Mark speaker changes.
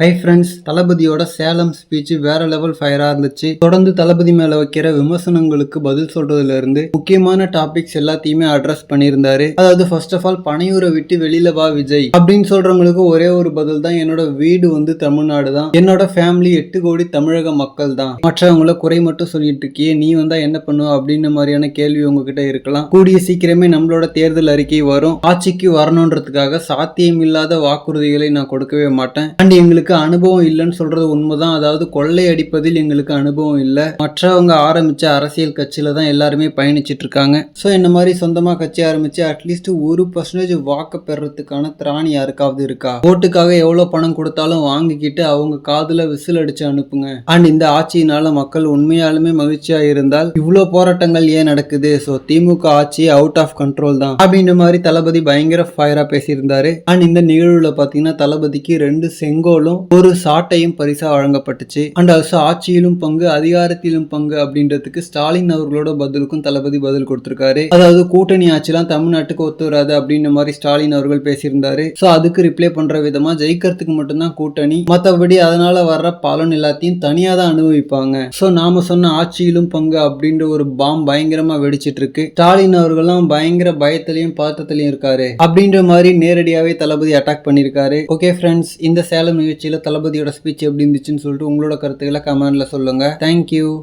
Speaker 1: High friends தளபதியோட Salem speech வேற level ஃபயரா இருந்துச்சு. தொடர்ந்து தளபதி மேல வைக்கிற விமர்சனங்களுக்கு பதில் சொல்றதுல இருந்து முக்கியமான டாபிக்ஸ் எல்லாத்தையுமே அட்ரஸ் பண்ணியிருந்தாரு. அதாவது ஃபர்ஸ்ட் ஆஃப் ஆல் பனையூரை விட்டு வெளியில வா விஜய். அப்படின்னு சொல்றவங்களுக்கு ஒரே ஒரு பதில் தான் என்னோட வீடு வந்து தமிழ்நாடு தான். என்னோட ஃபேமிலி எட்டு கோடி தமிழக மக்கள் தான். மற்றவங்கள குறை மட்டும் சொல்லிட்டு இருக்கியே நீ வந்தா என்ன பண்ணுவ அப்படின்ற மாதிரியான கேள்வி உங்ககிட்ட இருக்கலாம். கூடிய சீக்கிரமே நம்மளோட தேர்தல் அறிக்கை வரும். ஆட்சிக்கு வரணுன்றதுக்காக சாத்தியம் இல்லாத வாக்குறுதிகளை நான் கொடுக்கவே மாட்டேன். அண்ட் எங்களுக்கு அனுபவம் இல்லைன்னு சொல்றது உண்மைதான். அதாவது கொள்ளை அடிப்பதில் எங்களுக்கு அனுபவம் இல்லை. மற்றவங்க ஆரம்பிச்ச அரசியல் கட்சியில தான் எல்லாருமே பயணிச்சிட்டு இருக்காங்க. ஸோ இந்த மாதிரி சொந்தமா கட்சி ஆரம்பிச்சு அட்லீஸ்ட் ஒரு பர்சன்டேஜ் வாக்கு பெறத்துக்கான திராணி யாருக்காவது இருக்கா? ஓட்டுக்காக எவ்வளவு பணம் கொடுத்தாலும் வாங்கிக்கிட்டு அவங்க காதுல விசில் அடிச்சு அனுப்புங்க. அண்ட் இந்த ஆட்சியினால மக்கள் உண்மையாலுமே மகிழ்ச்சியா இருந்தால் இவ்வளோ போராட்டங்கள் ஏன் நடக்குது? ஸோ திமுக ஆட்சி அவுட் ஆஃப் கண்ட்ரோல் தான். அப்படின்ற மாதிரி தளபதி பயங்கர ஃபயராக பேசியிருந்தாரு. அண்ட் இந்த நிகழ்வுல பார்த்தீங்கன்னா தளபதிக்கு ரெண்டு செங்கோலும் ஒரு சாட்டையும் பரிசா வழங்கப்பட்டுச்சு. அண்ட் அரசு ஆட்சியிலும் பங்கு அதிகாரத்திலும் பங்கு அப்படின்றதுக்கு ஸ்டாலின் அவர்களோட பதிலுக்கும் தளபதி பதில் கொடுத்திருக்காரு. அதாவது கூட்டணி ஆட்சிலாம் தமிழ்நாட்டுக்கு ஒத்து வராது அப்படின்ற மாதிரி ஸ்டாலின் அவர்கள் பேசியிருந்தாரு. ஸோ அதுக்கு ரிப்ளை பண்ற விதமா ஜெயிக்கிறதுக்கு மட்டும்தான் கூட்டணி. மற்றபடி அதனால வர்ற பலன் எல்லாத்தையும் தனியா தான் அனுபவிப்பாங்க. ஸோ நாம சொன்ன ஆட்சியிலும் பங்கு அப்படின்ற ஒரு பாம் பயங்கரமா வெடிச்சிட்டு இருக்கு ஸ்டாலின் அவர்களும் பயங்கர பயத்திலையும் பதட்டத்திலையும் இருக்காரு. அப்படின்ற மாதிரி நேரடியாவே தளபதி அட்டாக் பண்ணியிருக்காரு. ஓகே ஃப்ரெண்ட்ஸ் இந்த சேலம் நிகழ்ச்சியில தளபதியோட ஸ்பீச் எப்படி இருந்துச்சுன்னு சொல்லிட்டு உங்களோட கருத்துக்களை கமெண்ட்ல சொல்லுங்க. தேங்க்யூ